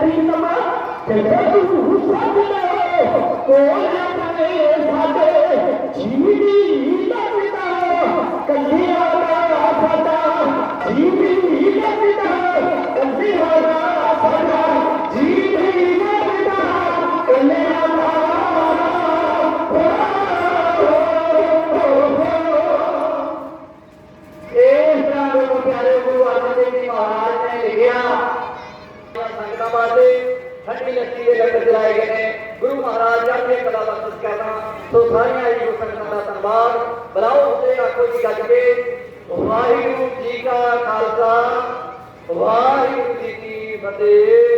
ਪ੍ਰੀਤਮਾ ਕਹਿੰਦਾ ਤੂੰ ਗੁੱਸਾ ਕਿਉਂ ਕੋਈ ਆਪਣੇ ਸਾਡੇ ਜੀਵੀ ਦਾ ਪਿਤਾ ਕੰਧਿਆ ਦਾ ਫਤਾ ਜੀਵੀ ਦਾ ਪਿਤਾ ਕੰਧਿਆ ਦਾ ਫਤਾ ਜੀਵੀ ਦਾ ਪਿਤਾ ਕੰਧਿਆ ਦਾ ਇਹ ਸਾਰਾ ਪਿਆਰੇ ਗੁਰੂ ਅਰਜਨ ਦੇਵ ਜੀ ਮਹਾਰਾਜ ਲਿਖਿਆ ਠੰਡੀ ਲੱਸੀ ਦੇ ਲੰਗਰ ਚਲਾਏ ਗਏ ਨੇ। ਗੁਰੂ ਮਹਾਰਾਜ ਚੜ੍ਹਦੀ ਕਲਾ ਬਖਸ਼ ਕਰਨਾ ਸੋ ਸਾਰੀਆਂ ਹੀ ਸੰਗਤਾਂ ਦਾ ਧੰਨਵਾਦ। ਬੁਲਾਓ ਤੇ ਆਖੋ ਜੀ ਗੱਜ ਕੇ, ਵਾਹਿਗੁਰੂ ਜੀ ਕਾ ਖਾਲਸਾ, ਵਾਹਿਗੁਰੂ ਜੀ ਕੀ ਫਤਿਹ।